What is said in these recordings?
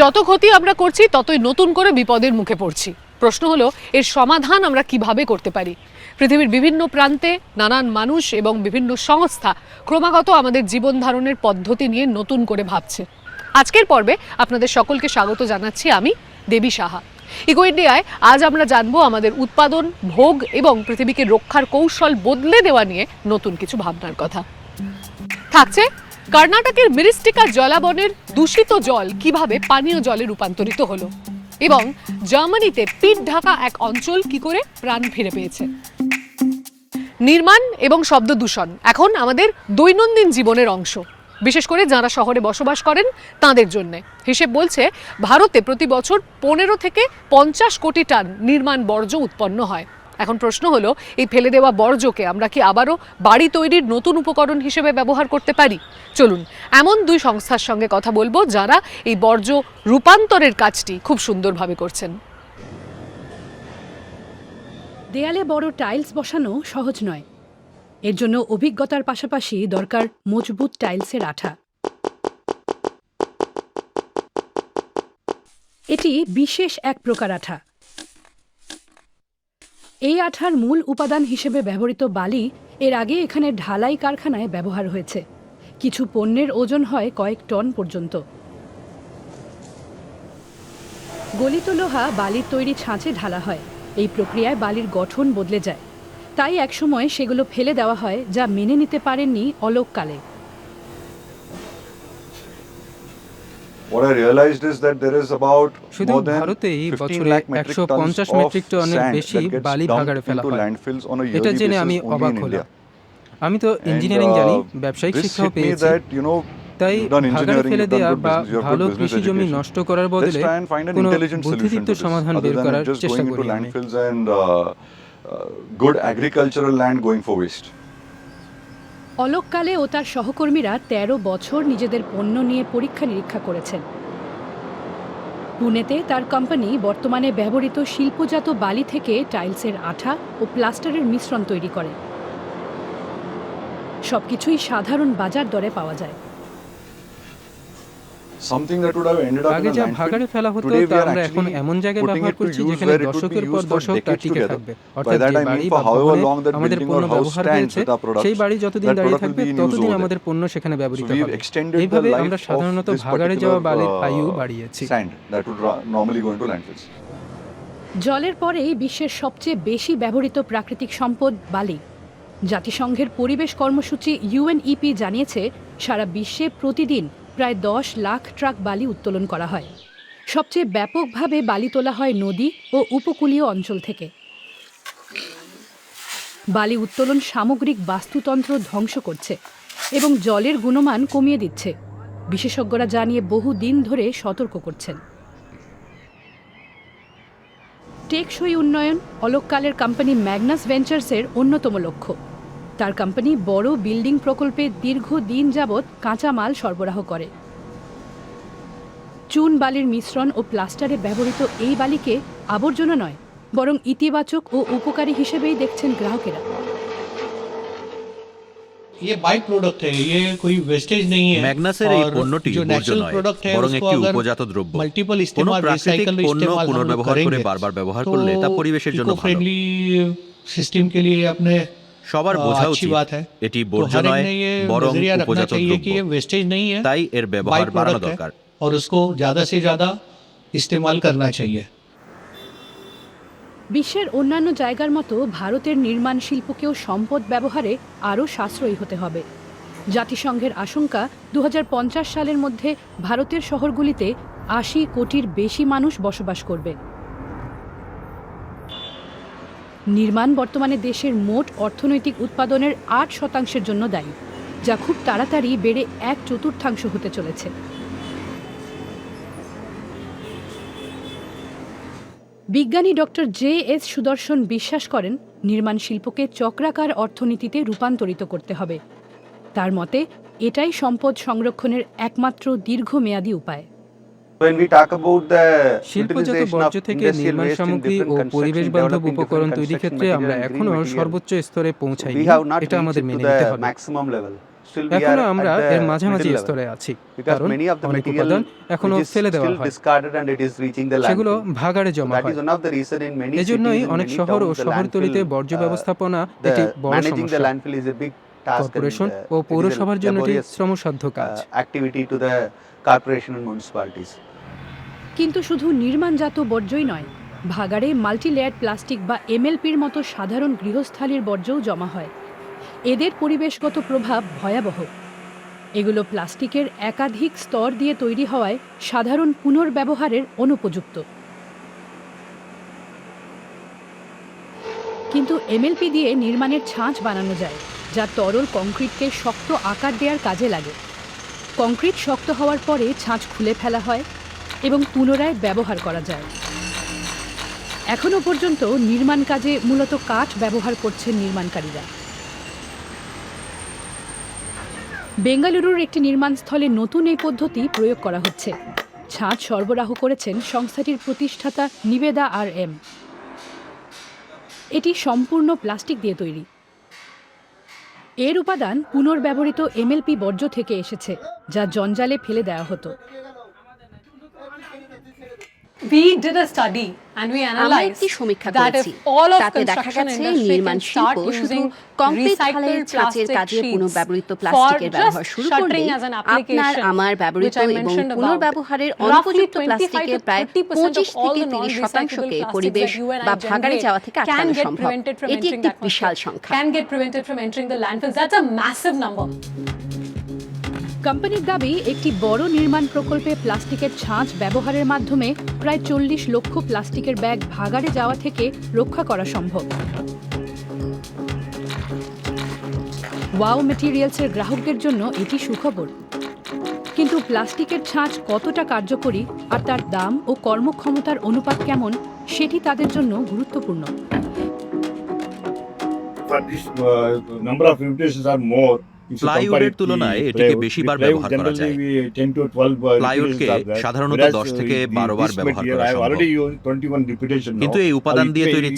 যত ক্ষতি আমরা করছি, ততই নতুন করে বিপদের মুখে পড়ছি। প্রশ্ন হলো, এর সমাধান আমরা কীভাবে করতে পারি? পৃথিবীর বিভিন্ন প্রান্তে নানান মানুষ এবং বিভিন্ন সংস্থা ক্রমাগত আমাদের জীবন ধারণের পদ্ধতি নিয়ে নতুন করে ভাবছে। আজকের পর্বে আপনাদের সকলকে স্বাগত জানাচ্ছি আমি, দেবী সাহা। ইকো ইন্ডিয়ায় আজ আমরা জানব আমাদের উৎপাদন, ভোগ এবং পৃথিবীকে রক্ষার কৌশল বদলে দেওয়া নিয়ে নতুন কিছু ভাবনার কথা। থাকছে কর্ণাটকের মিরিস্টিকা জলাবনের দূষিত জল কীভাবে পানীয় জলে রূপান্তরিত হলো? এবং জার্মানিতে পিঠ ঢাকা এক অঞ্চল কি করে প্রাণ ফিরে পেয়েছে? নির্মাণ এবং শব্দ দূষণ এখন আমাদের দৈনন্দিন জীবনের অংশ। বিশেষ করে যারা শহরে বসবাস করেন, তাদের জন্য। হিসেব বলছে, ভারতে প্রতি বছর পনেরো থেকে পঞ্চাশ কোটি টন নির্মাণ বর্জ্য উৎপন্ন হয়। এখন প্রশ্ন হলো, এই ফেলে দেওয়া বর্জ্যকে আমরা কি আবারও বাড়ি তৈরির নতুন উপকরণ হিসেবে ব্যবহার করতে পারি? চলুন, এমন দুই সংস্থার সঙ্গে কথা বলব যারা এই বর্জ্য রূপান্তরের কাজটি খুব সুন্দরভাবে করছেন। দেয়ালে বড় টাইলস বসানো সহজ নয়। এর জন্য অভিজ্ঞতার পাশাপাশি দরকার মজবুত টাইলসের আঠা। এটি বিশেষ এক প্রকার আঠা। এই আঠার মূল উপাদান হিসেবে ব্যবহৃত বালি এর আগে এখানে ঢালাই কারখানায় ব্যবহার হয়েছে। কিছু পণ্যের ওজন হয় কয়েক টন পর্যন্ত। গলিত লোহা বালির তৈরি ছাঁচে ঢালা হয়। এই প্রক্রিয়ায় বালির গঠন বদলে যায়। তাই একসময় সেগুলো ফেলে দেওয়া হয় যা মেনে নিতে পারেননি অলোককালে। শুধু ভারতেই 15 বছরে একশো পঞ্চাশ মেট্রিক টনের বেশি বালি ভাগাড়ে ফেলা হয় এটা জেনে আমি অবাক হলাম আমি তো ইঞ্জিনিয়ারিং uh, জানি ব্যবসায়িক শিক্ষাও পেয়েছি তাই ভাগাড়ে ফেলে দেওয়া বা ভালো কৃষি জমি নষ্ট করার বদলে কোনো বুদ্ধিদীপ্ত সমাধান বের করার চেষ্টা করি uh, uh, good agricultural land going for waste. অলোককালে ও তার সহকর্মীরা ১৩ বছর নিজেদের পণ্য নিয়ে পরীক্ষা নিরীক্ষা করেছেন। পুনেতে তার কোম্পানি বর্তমানে ব্যবহৃত শিল্পজাত বালি থেকে টাইলসের আঠা ও প্লাস্টারের মিশ্রণ তৈরি করে। সবকিছুই সাধারণ বাজার দরে পাওয়া যায়। আগে যা ভাগাড়ে ফেলা হতো তা আমরা এখন এমন জায়গায় ব্যবহার করছি যেখানে দর্শকের পর দর্শক তা টিকে থাকবে। অর্থাৎ সেই বাড়ি যতদিন দাঁড়িয়ে থাকবে ততদিন আমাদের পণ্য সেখানে ব্যবহৃত এইভাবে আমরা সাধারণত ভাগাড়ে যাওয়া বালির আয়ু বাড়িয়েছি। জলের পরেই বিশ্বের সবচেয়ে বেশি ব্যবহৃত প্রাকৃতিক সম্পদ বালি। জাতিসংঘের পরিবেশ কর্মসূচি ইউএনইপি জানিয়েছে সারা বিশ্বে প্রতিদিন প্রায় দশ লাখ ট্রাক বালি উত্তোলন করা হয়। সবচেয়ে ব্যাপকভাবে বালি তোলা হয় নদী ও উপকূলীয় অঞ্চল থেকে। বালি উত্তোলন সামগ্রিক বাস্তুতন্ত্র ধ্বংস করছে এবং জলের গুণমান কমিয়ে দিচ্ছে। বিশেষজ্ঞরা জানিয়ে বহু দিন ধরে সতর্ক করছেন। টেকসই উন্নয়ন অলোককালের কোম্পানি ম্যাগনাস ভেঞ্চার্সের অন্যতম লক্ষ্য। তার কোম্পানি বড় বিল্ডিং প্রকল্পে দীর্ঘ দিন যাবৎ কাঁচামাল সরবরাহ করে। চুন বালির মিশ্রণ ও প্লাস্টারে ব্যবহৃত এই বালিকে আবর্জনা নয় বরং ইতিবাচক ও উপকারী হিসেবেই দেখছেন গ্রাহকেরা। ম্যাগনাসের এই পণ্যটি বর্জ্য নয় বরং একটি উপজাত দ্রব্য। কোনো প্রাকৃতিক পণ্য পুনর্ব্যবহার করে বারবার ব্যবহার করলে তা পরিবেশের জন্য ভালো। সিস্টেম के लिए अपने সবার আহ, বোঝা अच्छी উচিত बात है এটি तो বর্জ্য हर एक নয় ने ये বরং नजरिया रखना উপজাত चाहिए कि ये দ্রব্য वेस्टेज नहीं है তাই এর बाई ব্যবহার বাড়ানো प्रोडक्ट দরকার है और उसको ज्यादा से ज्यादा इस्तेमाल करना चाहिए বিশ্বের অন্যান্য জায়গার মতো ভারতের নির্মাণ শিল্পকেও সম্পদ ব্যবহারে আরও সাশ্রয়ী হতে হবে জাতিসংঘের আশঙ্কা দু সালের মধ্যে ভারতের শহরগুলিতে আশি কোটির বেশি মানুষ বসবাস করবে নির্মাণ বর্তমানে দেশের মোট অর্থনৈতিক উৎপাদনের আট শতাংশের জন্য দায়ী, যা খুব তাড়াতাড়ি বেড়ে এক চতুর্থাংশ হতে চলেছে। বিজ্ঞানী ডক্টর জে এস সুদর্শন বিশ্বাস করেন, নির্মাণ শিল্পকে চক্রাকার অর্থনীতিতে রূপান্তরিত করতে হবে। তার মতে, এটাই সম্পদ সংরক্ষণের একমাত্র দীর্ঘমেয়াদী উপায়। বর্জ্য সামগ্রী ও পরিবেশ বান্ধব উপকরণ তৈরির ক্ষেত্রে আমরা এখনও সর্বোচ্চ স্তরে পৌঁছাই স্তরে আছি। কারণ অনেক উপাদান এখনও ফেলে দেওয়া হয়। সেগুলো ভাগাড়ে জমা হয়। অনেক শহর ও শহরতলিতে বর্জ্য ব্যবস্থাপনা ও পৌরসভার জন্য এটি শ্রমসাধ্য কাজ। Activity to the corporation and municipalities কিন্তু শুধু নির্মাণজাত বর্জ্যই নয়, ভাগাড়ে মাল্টিলেয়ার প্লাস্টিক বা এমএলপির মতো সাধারণ গৃহস্থালির বর্জ্যও জমা হয়। এদের পরিবেশগত প্রভাব ভয়াবহ। এগুলো প্লাস্টিকের একাধিক স্তর দিয়ে তৈরি হওয়ায় সাধারণ পুনর্ব্যবহারের অনুপযুক্ত। কিন্তু এমএলপি দিয়ে নির্মাণের ছাঁচ বানানো যায়, যা তরল কংক্রিটকে শক্ত আকার দেওয়ার কাজে লাগে। কংক্রিট শক্ত হওয়ার পরে ছাঁচ খুলে ফেলা হয় এবং পুনরায় ব্যবহার করা যায়। এখনও পর্যন্ত নির্মাণ কাজে মূলত কাঠ ব্যবহার করছেন নির্মাণকারীরা। বেঙ্গালুরুর একটি নির্মাণস্থলে নতুন এই পদ্ধতি প্রয়োগ করা হচ্ছে। ছাদ সরবরাহ করেছেন সংস্থাটির প্রতিষ্ঠাতা নিবেদা আর এম। এটি সম্পূর্ণ প্লাস্টিক দিয়ে তৈরি। এর উপাদান পুনর্ব্যবহৃত এমএলপি বর্জ্য থেকে এসেছে, যা জঞ্জালে ফেলে দেওয়া হতো। We did a study and we analyzed একটি সমীক্ষা that if করেছি all of তাতে দেখা construction গেছে industry নির্মাণ শিল্প শুধু using কংক্রিট recycled ঢালাইয়ের ছাঁচের plastic কাজে sheets পুনর্ব্যবহৃত for প্লাস্টিকের just ব্যবহার শুরু করলে shuttering as an আপনার application, আমার ব্যবহৃত which I এবং পুনর্ব্যবহারের roughly অনুপযুক্ত 25 প্লাস্টিকের to প্রায় 30% of পঁচিশ all থেকে the তিরিশ শতাংশকে পরিবেশ বা ভাগাড়ে যাওয়া থেকে can আটকানো get সম্ভব prevented from এটি entering একটি বিশাল সংখ্যা can get prevented from entering the landfills. That's a massive number. কোম্পানির দাবি, একটি বড় নির্মাণ প্রকল্পে প্লাস্টিকের ছাঁচ ব্যবহারের মাধ্যমে প্রায় চল্লিশ লক্ষ প্লাস্টিকের ব্যাগ ভাগাড়ে যাওয়া থেকে রক্ষা করা সম্ভব। ওয়াও মেটেরিয়ালসের গ্রাহকদের জন্য এটি সুখবর। কিন্তু প্লাস্টিকের ছাঁচ কতটা কার্যকরী আর তার দাম ও কর্মক্ষমতার অনুপাত কেমন, সেটি তাদের জন্য গুরুত্বপূর্ণ। প্লাইউডকে সাধারণত দশ থেকে বারো বার ব্যবহার করা কিন্তু এই উপাদান দিয়ে তৈরি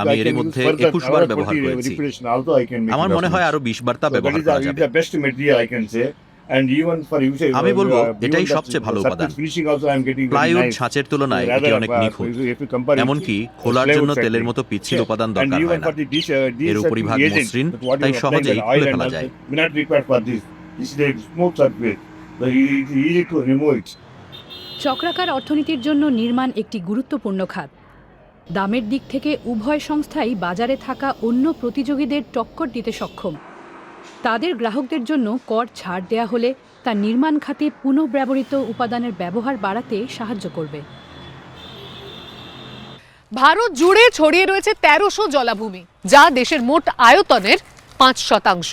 আমি এর ব্যবহার আমার মনে হয় আরও বিশ বার তা ব্যবহার করা যাবে। আমি বলব এটাই সবচেয়ে ভালো উপাদান। প্লাইউড ছাঁচের তুলনায় এটি অনেক নিখুঁত। এমনকি খোলার জন্য তেলের মতো পিচ্ছিল উপাদান দরকার হয় না। এর উপরিভাগ মসৃণ তাই সহজেই খুলে ফেলা যায়। চক্রাকার অর্থনীতির জন্য নির্মাণ একটি গুরুত্বপূর্ণ খাত। দামের দিক থেকে উভয় সংস্থাই বাজারে থাকা অন্য প্রতিযোগীদের টক্কর দিতে সক্ষম। তাদের গ্রাহকদের জন্য কর ছাড় দেয়া হলে তা নির্মাণ খাতে পুনঃব্যবহৃত উপাদানের ব্যবহার বাড়াতে সাহায্য করবে। ভারত জুড়ে ছড়িয়ে রয়েছে তেরোশো জলাভূমি, যা দেশের মোট আয়তনের পাঁচ শতাংশ।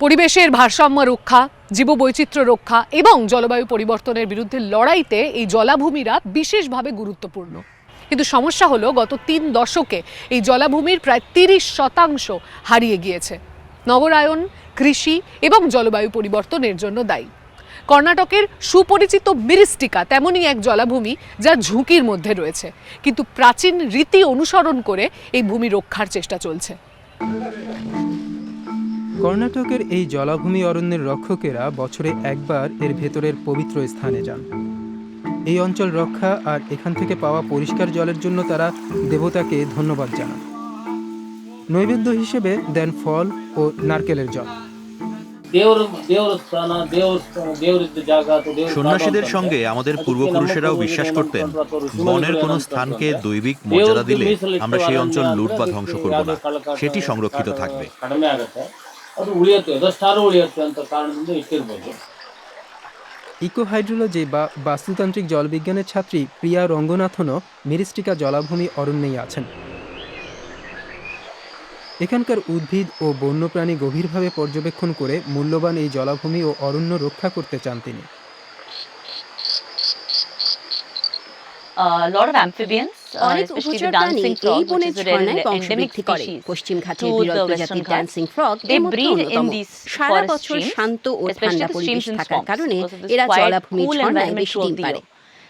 পরিবেশের ভারসাম্য রক্ষা, জীববৈচিত্র্য রক্ষা এবং জলবায়ু পরিবর্তনের বিরুদ্ধে লড়াইতে এই জলাভূমিরা বিশেষভাবে গুরুত্বপূর্ণ। কিন্তু সমস্যা হলো, গত তিন দশকে এই জলাভূমির প্রায় তিরিশ শতাংশ হারিয়ে গিয়েছে। নগরায়ন কৃষি এবং জলবায়ু পরিবর্তনের জন্য দায়ী। কর্ণাটকের সুপরিচিত মিরিস্টিকা তেমনই এক জলাভূমি যা ঝুঁকির মধ্যে রয়েছে। কিন্তু প্রাচীন রীতি অনুসরণ করে এই ভূমি রক্ষার চেষ্টা চলছে। কর্ণাটকের এই জলাভূমি অরণ্যের রক্ষকেরা বছরে একবার এর ভেতরের পবিত্র স্থানে যান। এই অঞ্চল রক্ষা আর এখান থেকে পাওয়া পরিষ্কার জলের জন্য তারা দেবতাকে ধন্যবাদ জানান। নৈবেদ্য হিসেবে দেন ফল ও নারকেলের জল। সন্ন্যাসীদের সঙ্গে আমাদের পূর্বপুরুষেরাও বিশ্বাস করতেন বনের কোন স্থানকে দৈবিক মর্যাদা দিলে আমরা সেই অঞ্চল লুট বা ধ্বংস করব না। সেটি সংরক্ষিত থাকবে। ইকোহাইড্রোলজি বা বাস্তুতান্ত্রিক জলবিজ্ঞানের ছাত্রী প্রিয়া রঙ্গনাথনও মিরিস্টিকা জলাভূমি অরণ্যেই আছেন। এখানকার উদ্ভিদ ও বন্যপ্রাণী গভীরভাবে পর্যবেক্ষণ করে মূল্যবান এই জলাভূমি ও অরণ্য রক্ষা করতে চান তিনি। শান্ত ও ঠান্ডা পরিবেশ থাকার কারণে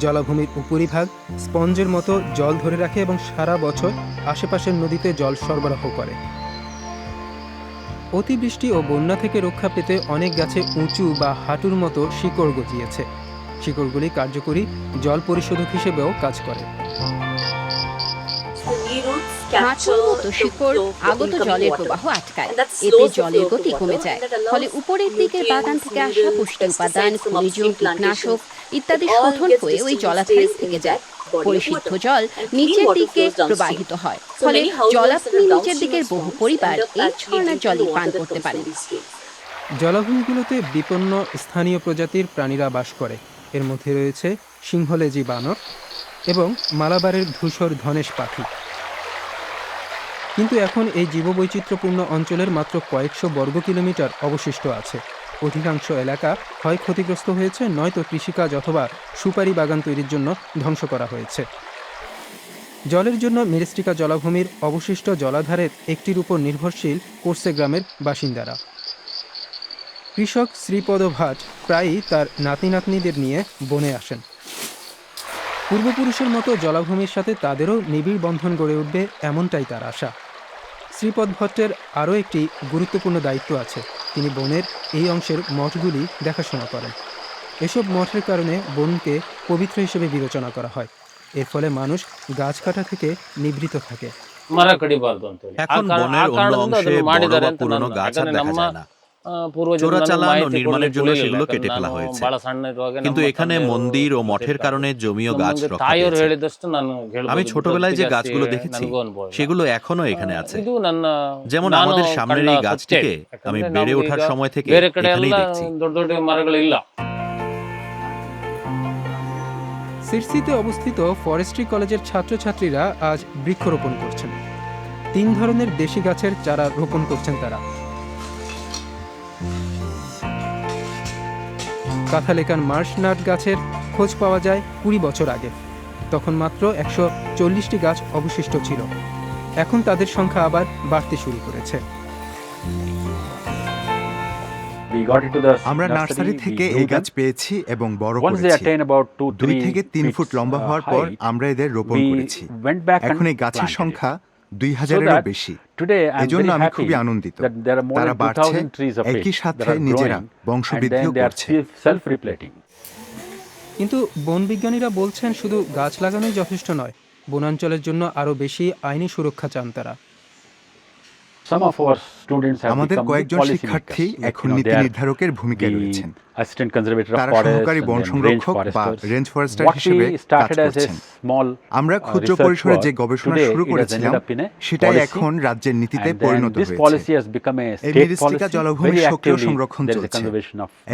জলাভূমির উপরিভাগ স্পঞ্জের মতো জল ধরে রাখে এবং সারা বছর আশেপাশের নদীতে জল সরবরাহ করে। অতিবৃষ্টি ও বন্যা থেকে রক্ষা পেতে অনেক গাছে উঁচু বা হাঁটুর মতো শিকড় গজিয়েছে। শিকড়গুলি কার্যকরী জল পরিশোধক হিসেবেও কাজ করে। হাঁটুর মতো শিকড় আগত জলের প্রবাহ আটকায়। এতে জলের গতি কমে যায়। ফলে উপরের দিকের বাগান থেকে আসা পুষ্টি উপাদান, খনিজ কীটনাশক ইত্যাদি শোধন হয়ে ওই জলাধারে থেকে যায়। পরিশুদ্ধ জল নিচের দিকে প্রবাহিত হয়। ফলে জলাভূমি নিচের দিকের বহু পরিবার এই ঝর্ণার জলই পান করতে পারেন জলাভূমিগুলোতে বিপন্ন স্থানীয় প্রজাতির প্রাণীরা বাস করে। এর মধ্যে রয়েছে সিংহলেজি বানর এবং মালাবারের ধূসর ধনেশ পাখি। কিন্তু এখন এই জীববৈচিত্র্যপূর্ণ অঞ্চলের মাত্র কয়েকশো বর্গ কিলোমিটার অবশিষ্ট আছে। অধিকাংশ এলাকা হয় ক্ষতিগ্রস্ত হয়েছে, নয়তো কৃষিকাজ অথবা সুপারি বাগান তৈরির জন্য ধ্বংস করা হয়েছে। জলের জন্য মেরিস্টিকা জলাভূমির অবশিষ্ট জলাধারের একটির উপর নির্ভরশীল কোর্সে গ্রামের বাসিন্দারা। কৃষক শ্রীপদ ভাট প্রায়ই তার নাতি নাতনিদের নিয়ে বনে আসেন। পূর্বপুরুষের মতো জলাভূমির সাথে তাদেরও নিবিড় বন্ধন গড়ে উঠবে এমনটাই তার আশা। শ্রীপদ ভট্টের আরও একটি গুরুত্বপূর্ণ দায়িত্ব আছে। তিনি বনের এই অংশের মঠগুলি দেখাশোনা করেন। এসব মঠের কারণে বনকে পবিত্র হিসেবে বিবেচনা করা হয়। এর ফলে মানুষ গাছ কাটা থেকে নিবৃত থাকে। এখন বনের অন্য অংশে বড় পুরনো গাছ আর দেখা যায় না। আমি ছোটবেলায় যে গাছগুলো দেখেছি সেগুলো এখনও এখানে আছে। যেমন আমাদের সামনের এই গাছটিকে আমি বেড়ে ওঠার সময় থেকে সিরসিতে অবস্থিত ফরেস্ট্রি কলেজের ছাত্রছাত্রীরা আজ বৃক্ষরোপণ করছেন। তিন ধরনের দেশি গাছের চারা রোপণ করছেন তারা। কাথালেকান মার্শনাট গাছের খোঁজ পাওয়া যায় কুড়ি বছর আগে। তখন মাত্র একশো চল্লিশটি গাছ অবশিষ্ট ছিল। এখন তাদের সংখ্যা আবার বাড়তে শুরু করেছে। আমরা নার্সারি থেকে এই গাছ পেয়েছি এবং বড় করেছি। দুই থেকে তিন ফুট লম্বা হওয়ার পর আমরা এদের রোপণ করেছি। এখন এই গাছের সংখ্যা দুই হাজারেরও বেশি। এজন্য আমি খুবই আনন্দিত। তারা বাড়ছে একই সাথে নিজেরা বংশবৃদ্ধিও করছে। কিন্তু বন বিজ্ঞানীরা বলছেন শুধু গাছ লাগানোই যথেষ্ট নয় বনাঞ্চলের জন্য আরও বেশি আইনি সুরক্ষা চান তারা। আমাদের কয়েকজন শিক্ষার্থী এখন নীতি নির্ধারকের ভূমিকায় রয়েছেন। তারা সহকারী বন সংরক্ষক বা রেঞ্জ ফরেস্টার হিসেবে কাজ করছেন। আমরা ক্ষুদ্র পরিসরে যে গবেষণা শুরু করেছিলাম সেটাই এখন রাজ্যের নীতিতে পরিণত হয়েছে। এই মিরিস্টিকা জলাভূমি সক্রিয় সংরক্ষণ চলছে।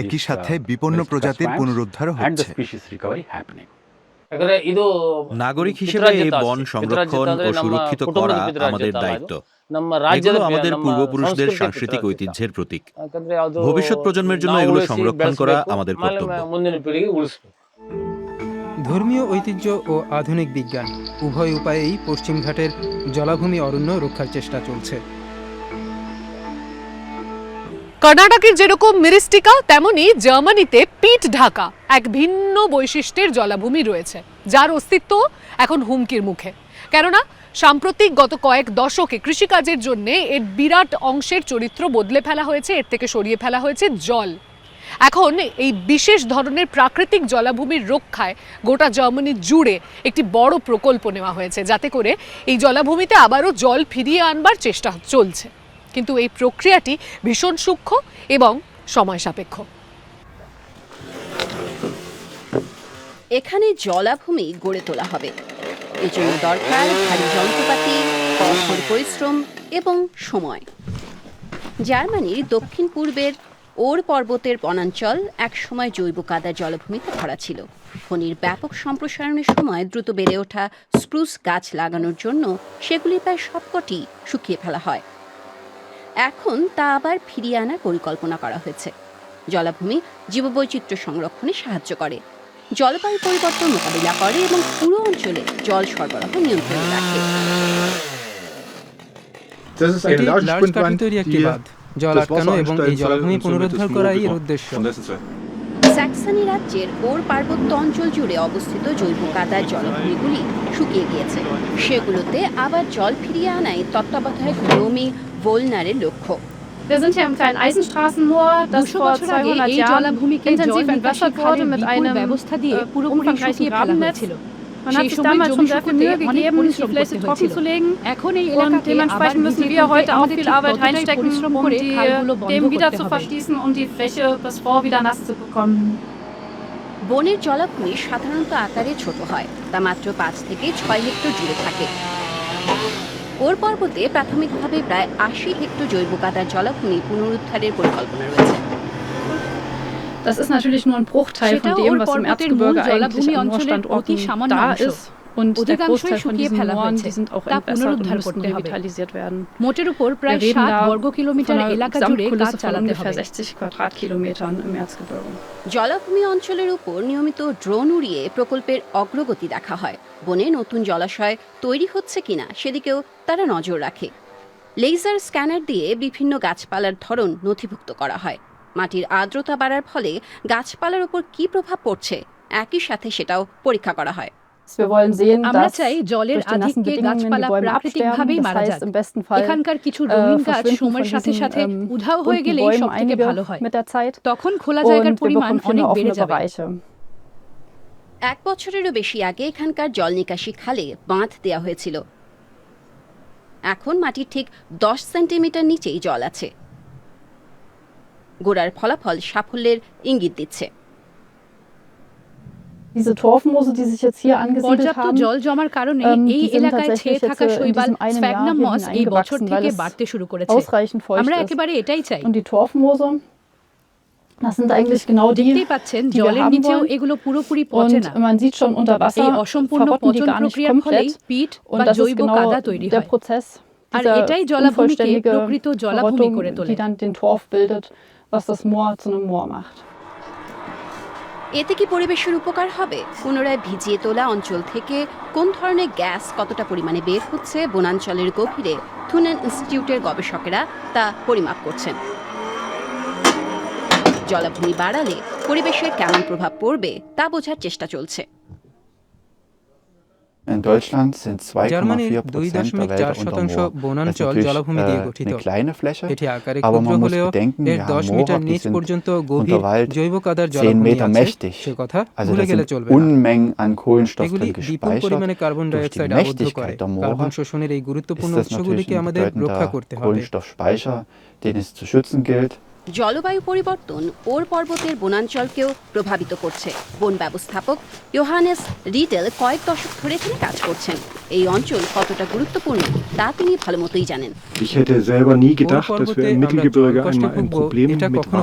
একই সাথে বিপন্ন প্রজাতির পুনরুদ্ধার হচ্ছে। নাগরিক হিসেবে এই বন সংরক্ষণ ও সুরক্ষিত করা আমাদের দায়িত্ব। আমাদের পূর্বপুরুষদের সাংস্কৃতিক ঐতিহ্যের প্রতীক। ভবিষ্যৎ প্রজন্মের জন্য এগুলো সংরক্ষণ করা আমাদের কর্তব্য। ধর্মীয় ঐতিহ্য ও আধুনিক বিজ্ঞান উভয় উপায়েই পশ্চিমঘাটের জলাভূমি অরণ্য রক্ষার চেষ্টা চলছে। কর্ণাটকের যেরকম মিরিস্টিকা তেমনি জার্মানিতে পিট ঢাকা এক ভিন্ন বৈশিষ্ট্যের জলাভূমি রয়েছে যার অস্তিত্ব এখন হুমকির মুখে। কেননা সাম্প্রতিক গত কয়েক দশকে কৃষিকাজের জন্য এর বিরাট অংশের চরিত্র বদলে ফেলা হয়েছে, এর থেকে সরিয়ে ফেলা হয়েছে জল। এখন এই বিশেষ ধরনের প্রাকৃতিক জলাভূমির রক্ষায় গোটা জার্মানি জুড়ে একটি বড় প্রকল্প নেওয়া হয়েছে, যাতে করে এই জলাভূমিতে আবারও জল ফিরিয়ে আনবার চেষ্টা চলছে। কিন্তু এই প্রক্রিয়াটি ভীষণ সূক্ষ্ম এবং সময় সাপেক্ষ। এখানে জলাভূমি গড়ে তোলা হবে। এজন্য দরকার ভারী যন্ত্রপাতি, কঠোর পরিশ্রম এবং সময়। জার্মানির দক্ষিণ পূর্বের ওর পর্বতের বনাঞ্চল একসময় জৈব কাদা জলভূমিতে ভরা ছিল। খনির ব্যাপক সম্প্রসারণের সময় দ্রুত বেড়ে ওঠা স্প্রুস গাছ লাগানোর জন্য সেগুলি প্রায় সবকটি শুকিয়ে ফেলা হয়। এখন তা আবার ফিরিয়ে আনার পরিকল্পনা করা হয়েছে। জলাভূমি জীববৈচিত্র্য সংরক্ষণে সাহায্য করে। জলবায়ু পরিবর্তন মোকাবিলা করে এবং পুরো অঞ্চলে জল সরবরাহ নিয়ন্ত্রণে রাখে। জল আটকানো এবং এই জলাভূমি পুনরুদ্ধার করাই এর উদ্দেশ্য। স্যাক্সনি রাজ্যের ওর পার্বত্য অঞ্চল জুড়ে অবস্থিত জৈব কাদার জলভূমিগুলি শুকিয়ে গিয়েছে। সেগুলোতে আবার জল ফিরিয়ে আনাই তত্ত্বাবধায়ক নোমি ভোলনারের লক্ষ্য। Wir sind hier im kleinen Eisenstraßenmoor, das দুশো vor বছর আগে 200 এই Jahren জলাভূমিকে জল intensiv নিকাশি entwässert খালের wurde mit বিপুল einem ব্যবস্থা দিয়ে äh, পুরোপুরি umfangreichen শুকিয়ে ফেলা Grabennetz. হয়েছিল Man hat সেই sich সময় damals জমি schon sehr viel শুকোতে Mühe অনেক gegeben, die পরিশ্রম Fläche করতে trocken হয়েছিল zu legen. এখন এই Und এলাকাকে আবার dementsprechend müssen দ্বিতীয় wir করতে heute auch আমাদের viel ঠিক Arbeit ততটাই reinstecken, পরিশ্রম um করে die খালগুলো বন্ধ Themen wieder করতে zu হবে verschließen und die Fläche bis vor wieder nass zu bekommen. বনের জলাভূমি সাধারণত আকারে ছোট হয় তা মাত্র পাঁচ থেকে ছয় হেক্টর জুড়ে থাকে ওর পর্বতে প্রাথমিকভাবে প্রায় আশি হেক্টর জৈব কাদার জলাভূমি পুনরুদ্ধারের পরিকল্পনা রয়েছে Das ist natürlich nur ein Bruchteil সেটা von dem, or was im পর্বতের মূল Erzgebirge জলাভূমি eigentlich an অঞ্চলের অতি Moorstandorten সামান্য da অংশ ist. Und der Großteil von diesen Mooren, die sind auch entwässert und müssten revitalisiert werden. মোটের উপর প্রায় Wir reden da বর্গ কিলোমিটার von einer এলাকা জুড়ে কাজ Gesamtkulisse von চালাতে ungefähr হবে 60 Quadratkilometern im Erzgebirge. জলাভূমি অঞ্চলের উপর নিয়মিত ড্রোন উড়িয়ে প্রকল্পের অগ্রগতি দেখা হয়। বনে নতুন জলাশয় তৈরি হচ্ছে কিনা সেদিকেও তারা নজর রাখে। লেজার স্ক্যানার দিয়ে বিভিন্ন গাছপালার ধরন নথিভুক্ত করা হয়। মাটির আর্দ্রতা বাড়ার ফলে গাছপালার উপর কী প্রভাব পড়ছে একই সাথে সেটাও পরীক্ষা করা হয়। আমরা চাই জলের durch die nassen আধিক্যে গাছপালা প্রাকৃতিকভাবেই মারা যাক। heißt, im besten Fall এখানকার কিছু äh, রঙিন গাছ সময়ের সাথে সাথে ähm, উধাও হয়ে bunten গেলেই Bäumen সব থেকে einige ভালো হয়। mit der Zeit. তখন খোলা জায়গার পরিমাণ অনেক বেড়ে যাবে। এক বছরেরও বেশি আগে এখানকার জল নিকাশি খালে বাঁধ দেওয়া হয়েছিল। এখন মাটির ঠিক দশ সেন্টিমিটার নিচেই জল আছে। গোড়ার ফলাফল সাফল্যের ইঙ্গিত দিচ্ছে। Diese Torfmoose, die sich jetzt hier angesiedelt পর্যাপ্ত haben, জল জমার কারণে ähm, এই die sind এলাকায় tatsächlich ছেয়ে jetzt থাকা äh, in শৈবাল diesem einem Jahr sphagnum hier moss এই বছর hineingewachsen, weil থেকে es বাড়তে শুরু করেছে ausreichend feucht আমরা ist. একেবারে এটাই চাই Und die Torfmoose, das sind eigentlich genau die, দেখতেই পাচ্ছেন die wir জলের haben নিচেও wollen. এগুলো পুরোপুরি পচে Und না man sieht schon unter এই Wasser অসম্পূর্ণ verrotten die পচন gar nicht প্রক্রিয়ার ফলেই komplett. পিট Und বা das ist জৈব genau কাদা তৈরি der হয় Prozess আর dieser এটাই জলাভূমিকে unvollständige প্রকৃত জলাভূমি Verrottung, করে তোলে die dann den Torf bildet, was das Moor zu einem Moor macht. এতে কি পরিবেশের উপকার হবে? পুনরায় ভিজিয়ে তোলা অঞ্চল থেকে কোন ধরনের গ্যাস কতটা পরিমাণে বের হচ্ছে বনাঞ্চলের গভীরে? থুনেন ইনস্টিটিউটের গবেষকেরা তা পরিমাপ করছেন। জলাভূমি বাড়ালে পরিবেশের কেমন প্রভাব পড়বে তা বোঝার চেষ্টা চলছে। In Deutschland sind জার্মানির 2,4 দুই Prozent der দশমিক Wälder চার unter শতাংশ Moor. Das ist বনাঞ্চল natürlich জলাভূমি দিয়ে äh, গঠিত eine kleine Fläche, এটি আকারে aber ক্ষুদ্র man muss হলেও bedenken, এর wir দশ haben মিটার Moore, die নিচ sind পর্যন্ত unter গভীর Wald জৈব কাদার 10 জলাভূমি Meter আছে mächtig. সে কথা Also ভুলে da গেলে sind চলবে না Unmengen an Kohlenstoff এগুলি drin বিপুল gespeichert. পরিমাণে কার্বন Durch die ডাইঅক্সাইড আবদ্ধ করে Mächtigkeit der কার্বন Moore শোষণের এই গুরুত্বপূর্ণ ist das উৎসগুলিকে natürlich ein আমাদের রক্ষা bedeutender করতে হবে Kohlenstoffspeicher, den es zu schützen gilt. জলবায়ু পরিবর্তন ওর পর্বতের বনাঞ্চলকেও প্রভাবিত করছে। বন ব্যবস্থাপক ইয়োহানেস রিটেল কয়েক দশক ধরে এখানে কাজ করছেন। এই অঞ্চল কতটা গুরুত্বপূর্ণ তা তিনি ভালো মতোই জানেন এটা কখনো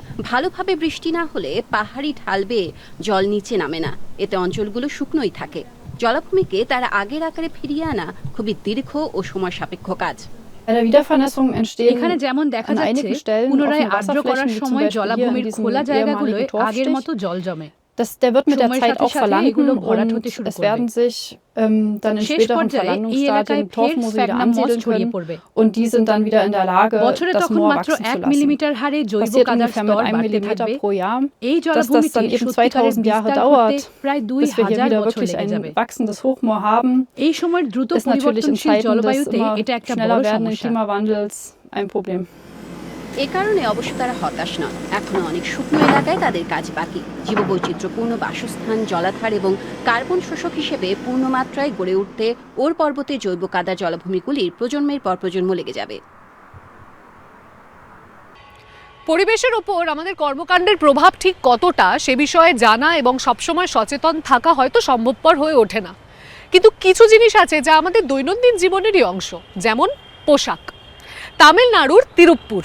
ভালোভাবে বৃষ্টি না হলে পাহাড়ি ঢাল বেয়ে জল নিচে নামে না। এতে অঞ্চলগুলো শুকনোই থাকে। জলাভূমিকে তারা আগের আকারে ফিরিয়ে আনা খুবই দীর্ঘ ও সময় সাপেক্ষ কাজ এখানে যেমন দেখা যাচ্ছে পুনরায় আর্দ্র করার সময় জলাভূমির খোলা জায়গাগুলোয় আগের মতো জল জমে। Das, der wird mit der সময়ের Zeit সাথে auch সাথে verlanden এগুলো ভরাট und হতে শুরু es করবে। werden sich ähm, dann in শেষ späteren পর্যায়ে এই এলাকায় Verlandungsstadien ফের Torfmoose wieder sphagnum moss ansiedeln ছড়িয়ে können পড়বে und die sind dann wieder in der Lage, বছরে das তখন Moor মাত্র wachsen এক zu lassen. মিলিমিটার হারে জৈব Passiert কাদার ungefähr mit স্তর einem বাড়তে Millimeter থাকবে pro Jahr, এই dass das জলাভূমিতে dann eben সত্যিকারের 2000 Jahre বিস্তার করতে dauert, প্রায় দুই bis wir hier হাজার wieder বছর wirklich লেগে ein যাবে wachsendes Hochmoor haben. এই সময়ের দ্রুত Ist natürlich in পরিবর্তনশীল Zeiten des জলবায়ুতে immer এটা একটা schneller বড় werdenden সমস্যা Klimawandels ein Problem. এ কারণে অবশ্য তারা হতাশ নয় এখনও অনেক শুকনো এলাকায় তাদের কাজ বাকি। জীববৈচিত্র্যপূর্ণ বাসস্থান, জলাধার এবং কার্বন শোষক হিসেবে পূর্ণমাত্রায় গড়ে উঠতে ওর পর্বতে জৈব কাদা জলাভূমিগুলির প্রজন্মের পর প্রজন্ম লেগে যাবে। পরিবেশের ওপর আমাদের কর্মকাণ্ডের প্রভাব ঠিক কতটা, সে বিষয়ে জানা এবং সবসময় সচেতন থাকা হয়তো সম্ভবপর হয়ে ওঠে না। কিন্তু কিছু জিনিস আছে যা আমাদের দৈনন্দিন জীবনেরই অংশ, যেমন পোশাক। তামিলনাড়ুর তিরুপ্পুর।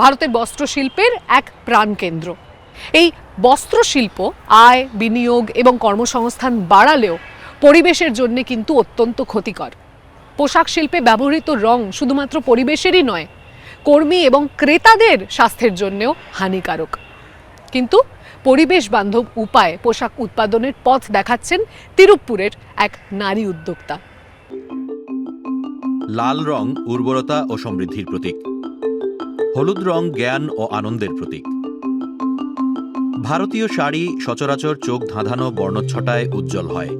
ভারতের বস্ত্রশিল্পের এক প্রাণকেন্দ্র। এই বস্ত্রশিল্প আয়, বিনিয়োগ এবং কর্মসংস্থান বাড়ালেও পরিবেশের জন্য কিন্তু অত্যন্ত ক্ষতিকর। পোশাক শিল্পে ব্যবহৃত রং শুধুমাত্র পরিবেশেরই নয়, কর্মী এবং ক্রেতাদের স্বাস্থ্যের জন্যও হানিকারক। কিন্তু পরিবেশ বান্ধব উপায়ে পোশাক উৎপাদনের পথ দেখাচ্ছেন তিরুপ্পুরের এক নারী উদ্যোক্তা। লাল রং উর্বরতা ও সমৃদ্ধির প্রতীক। হলুদ রং, জ্ঞান ও আনন্দের প্রতীক। ভারতীয় শাড়ি সচরাচর চোখ ধাঁধানো বর্ণচ্ছটায় উজ্জ্বল হয়।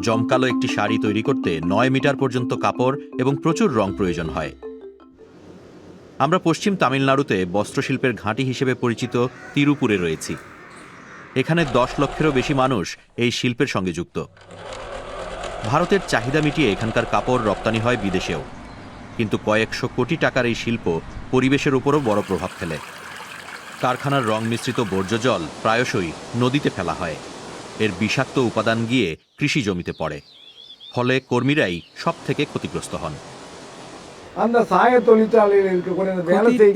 জমকালো একটি শাড়ি তৈরি করতে নয় মিটার পর্যন্ত কাপড় এবং প্রচুর রং প্রয়োজন হয়। আমরা পশ্চিম তামিলনাড়ুতে বস্ত্রশিল্পের ঘাঁটি হিসেবে পরিচিত তিরুপুরে রয়েছি। এখানে দশ লক্ষেরও বেশি মানুষ এই শিল্পের সঙ্গে যুক্ত। ভারতের চাহিদা মিটিয়ে এখানকার কাপড় রপ্তানি হয় বিদেশেও। কিন্তু কয়েকশো কোটি টাকার এই শিল্প পরিবেশের উপরও বড় প্রভাব ফেলে। কারখানার রং মিশ্রিত বর্জ্য জল প্রায়শই নদীতে ফেলা হয়। এর বিষাক্ত উপাদান গিয়ে কৃষি জমিতে পড়ে। ফলে কর্মীরাই সব থেকে ক্ষতিগ্রস্ত হন।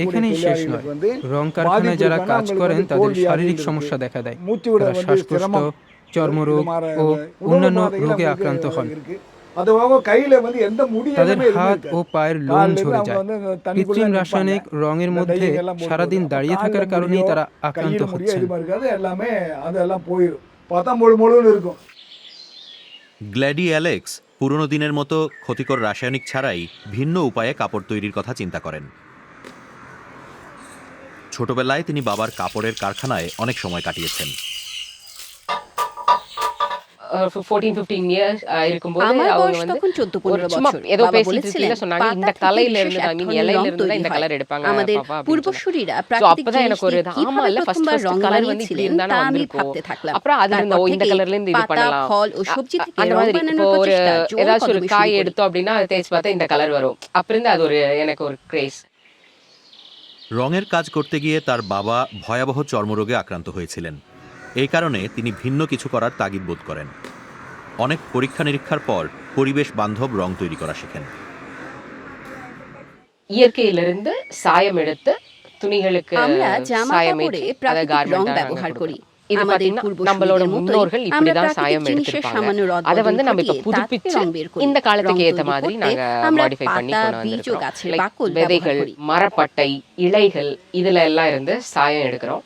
এখানেই শেষ নয়। রং কারখানায় যারা কাজ করেন তাদের শারীরিক সমস্যা দেখা দেয়। তারা শ্বাসকষ্ট চর্মরোগ ও অন্যান্য রোগে আক্রান্ত হন। তাদের হাত ও পায়ের লোম ঝরে যায়। কৃত্রিম রাসায়নিক রঙের মধ্যে সারাদিন দাঁড়িয়ে থাকার কারণেই তারা আক্রান্ত গ্ল্যাডি অ্যালেক্স পুরনো দিনের মতো ক্ষতিকর রাসায়নিক ছাড়াই ভিন্ন উপায়ে কাপড় তৈরির কথা চিন্তা করেন। ছোটবেলায় তিনি বাবার কাপড়ের কারখানায় অনেক সময় কাটিয়েছেন। ஃபோர்டீன் ஃபிஃப்டீன் இயர்ஸ் இருக்கும்போது আমার அவங்க বয়স வந்து তখন চোদ্দ ஒரு পনেরো சும்மா বছর ஏதோ বাবা பேசிட்டு বলেছিলেন இருக்கீங்க சொன்னாங்க পাতা இந்த থেকে கலையில বিশেষ இருந்து এক ஐ மீன் ধরনের இலையில রং இருந்து தான் তৈরি இந்த হয় கலர் எடுப்பாங்க আমাদের பாப்பா அப்படின்னு சொன்னாங்க পূর্বসূরীরা ஸோ প্রাকৃতিক அப்பதான் জিনিস எனக்கு ஒரு দিয়ে இது ஆமா কিভাবে இல்ல ஃபர்ஸ்ட் প্রথমবার ஃபர்ஸ்ட் রং கலர் வந்து இப்படி বানিয়েছিলেন இருந்தானே তা আমি வந்திருக்கும் ভাবতে থাকলাম அப்புறம் அதுல তারপর இந்த இந்த থেকেই கலர்ல இருந்து இது পাতা பண்ணலாம் ফল ও அ- সবজি அ- থেকে அந்த রং மாதிரி বানানোর இப்போ ஒரு প্রচেষ্টা জোর ஏதாச்சும் ஒரு কদমে শুরু காய் করি எடுத்தோம் அப்படின்னா அதை தேய்ச்சி பார்த்தா இந்த கலர் வரும் அப்ப இருந்து அது ஒரு எனக்கு ஒரு கிரேஸ் রঙের কাজ করতে গিয়ে তার বাবা ভয়াবহ চর্মরোগে আক্রান্ত হয়েছিলেন এই কারণে তিনি ভিন্ন কিছু করার তাগিদ বোধ করেন অনেক পরীক্ষা নিরীক্ষার পর পরিবেশ বান্ধব রং তৈরি করা শেখেন இயற்கையிலிருந்து சாயம் எடுத்து துணிகளுக்கு আমরা জামা சாயம் কাপড়ে ஏற்றி அதை প্রাকৃতিক রং garment-ஆ ব্যবহার அழகு করি கொடுக்கும். இது আমাদের பாத்தீங்கன்னா நம்மளோட পূর্বপুরুষদের முன்னோர்கள் মতোই আমরা இப்படிதான் சாயம் প্রাকৃতিক জিনিসের எடுத்திருப்பாங்க সামান্য রদ அதை வந்து நம்ம இப்ப புதுப்பிச்சு இந்த காலத்துக்கு ஏத்த மாதிரி நாங்க மாடிஃபை பண்ணி கொண்டு வந்திருக்கோம் Like விதைகள் மரப்பட்டை இலைகள் இதுல எல்லாம் இருந்து சாயம் எடுக்கிறோம்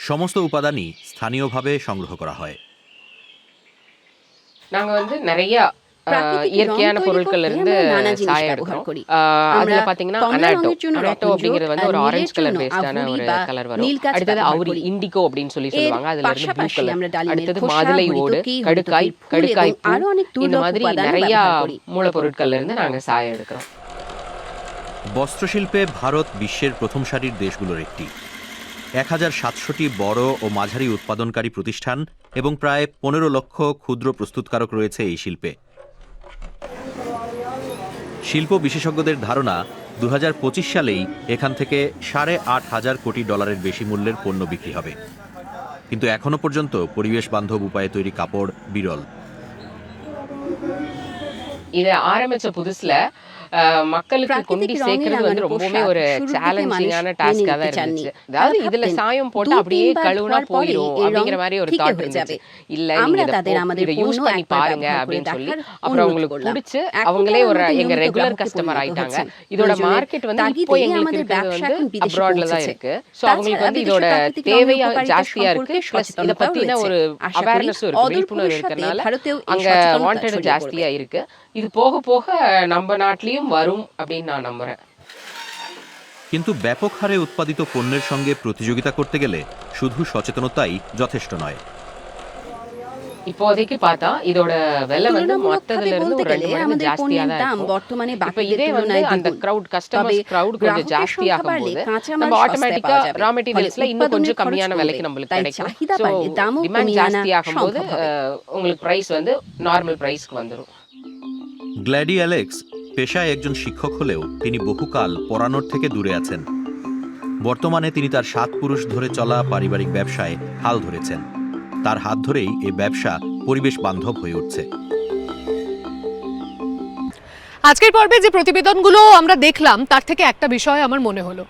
সমস্ত উপাদানই স্থানীয়ভাবে সংগ্রহ করা হয় நாங்க வந்து நிறைய আহ, প্রাকৃতিক রং இயற்கையான তৈরি பொருட்கள்ல করতে இருந்து আমরা নানা জিনিস சாயம் ব্যবহার எடுக்கிறோம் করি ஆஹ் আমরা அதுல பாத்தீங்கன்னா কমলা அனாட்டோ রঙের জন্য அனாட்டோ রত্নজোট அப்படிங்கிறது வந்து আর ஒரு নীলের ஆரஞ்சு கலர் জন্য பேஸ்டான আভুরি ஒரு বা கலர் வரும் নীল গাছ அடுத்தது ব্যবহার அவுரி করি இண்டிகோ அப்படின்னு சொல்லி এর சொல்லுவாங்க அதுல இருந்து ப்ளூ পাশাপাশি கலர் আমরা ডালিমের அடுத்தது খোসা மாதுளை ஓடு হরিতকি கடுக்காய் হরিতকির ফুল এবং கடுக்காய் பூ আরো অনেক இந்த দুর্লভ மாதிரி উপাদান நிறைய ব্যবহার করি மூலப்பொருட்கள்ல இருந்து நாங்க சாயம் எடுக்கிறோம் বস্ত্রশিল্পে ভারত বিশ্বের প্রথম সারির দেশগুলোর একটি এক হাজার সাতশোটি বড় ও মাঝারি উৎপাদনকারী প্রতিষ্ঠান এবং প্রায় পনেরো লক্ষ ক্ষুদ্র প্রস্তুতকারক রয়েছে এই শিল্পে শিল্প বিশেষজ্ঞদের ধারণা দু সালেই এখান থেকে সাড়ে আট হাজার কোটি ডলারের বেশি মূল্যের পণ্য বিক্রি হবে কিন্তু এখনও পর্যন্ত পরিবেশ বান্ধব উপায়ে তৈরি কাপড় বিরল இதை ஆரம்பிச்ச புதுசுல அஹ், மக்களுக்கு கொண்டு சேர்க்கறது வந்து ரொம்பவே ஒரு சேலஞ்சிங்கான டாஸ்காக தான் இருந்துச்சு. அதாவது இதுல சாயம் போட்டு அப்படியே கழுவுனா போயிடும் அப்படிங்கிற மாதிரி ஒரு தாட் இருந்துச்சு. இல்ல இதை யூஸ் பண்ணி பாருங்க அப்படின்னு சொல்லி அப்புறம் அவங்களுக்கு பிடிச்சு அவங்களே ஒரு எங்க ரெகுலர் கஸ்டமர் ஆயிட்டாங்க. இதோட மார்க்கெட் வந்து இப்போ எங்களுக்கு வந்து அப்ராட்ல தான் இருக்கு. ஸோ அவங்களுக்கு வந்து இதோட தேவையா ஜாஸ்தியா இருக்கு. பிளஸ் இதை பத்தின ஒரு அவேர்னஸும் இருக்கு. விழிப்புணர்வு இருக்கிறதுனால அங்க வாண்டட் ஜாஸ்தியா இருக்கு இது போக போக நம்ம நாட்டிலையும் வரும் அப்படின்னு நான் நம்புறேன் কিন্তু ব্যাপক হারে উৎপাদিত পণ্যের সঙ্গে প্রতিযোগিতা করতে গেলে শুধু সচেতনতাই যথেষ্ট নয় இப்போதைக்கு பார்த்தா இதோட விலை வந்து மொத்தத்துல இருந்து বলতে ஒரு ரெண்டு গেলে மடங்கு আমাদের ஜாஸ்தியா পণ্যের தான் দাম இருக்கும் বর্তমানে இப்ப বাকিদের இதே வந்து তুলনায় அந்த দ্বিগুণ crowd তবে customers crowd கொஞ்சம் গ্রাহকের ஜாஸ்தி সংখ্যা বাড়লে ஆகும்போது কাঁচামাল நம்ம সস্তায় ஆட்டோமேட்டிக்கா পাওয়া যাবে ரா ফলে மெட்டீரியல்ஸ்ல இன்னும் উৎপাদনের கொஞ்சம் খরচ கம்மியான কমবে விலைக்கு நம்மளுக்கு তাই கிடைக்கும் চাহিদা ஸோ বাড়লে দামও டிமாண்ட் কমিয়ে আনা ஜாஸ்தி ஆகும்போது সম্ভব হবে அஹ், உங்களுக்கு ப்ரைஸ் வந்து நார்மல் ப்ரைஸ்க்கு வந்துடும் গ্ল্যাডি অ্যালেক্স পেশায় একজন শিক্ষক হলেও তিনি বহুকাল পড়ানোর থেকে দূরে আছেন। বর্তমানে তিনি তার সাত পুরুষ ধরে চলা পারিবারিক ব্যবসায় হাল ধরেছেন। তার হাত ধরেই এই ব্যবসা পরিবেশ বান্ধব হয়ে উঠছে। আজকের পর্বে যে প্রতিবেদনগুলো আমরা দেখলাম, তার থেকে একটা বিষয় আমার মনে হলো।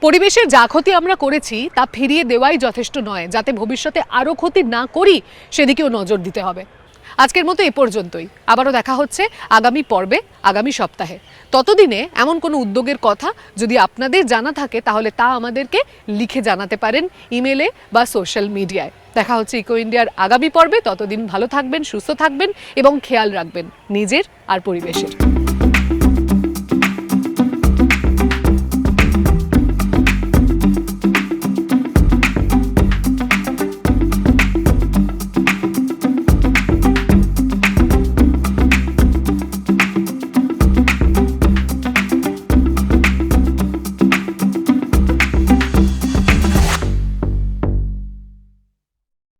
পরিবেশের যা ক্ষতি আমরা করেছি, তা ফিরিয়ে দেওয়াই যথেষ্ট নয়। যাতে ভবিষ্যতে আরও ক্ষতি না করি, সেদিকেও নজর দিতে হবে। আজকের মতো এ পর্যন্তই। আবারও দেখা হচ্ছে আগামী পর্বে, আগামী সপ্তাহে। ততদিনে এমন কোনো উদ্যোগের কথা যদি আপনাদের জানা থাকে, তাহলে তা আমাদেরকে লিখে জানাতে পারেন ইমেলে বা সোশ্যাল মিডিয়ায়। দেখা হচ্ছে ইকো ইন্ডিয়ার আগামী পর্বে। ততদিন ভালো থাকবেন, সুস্থ থাকবেন এবং খেয়াল রাখবেন নিজের আর পরিবেশের।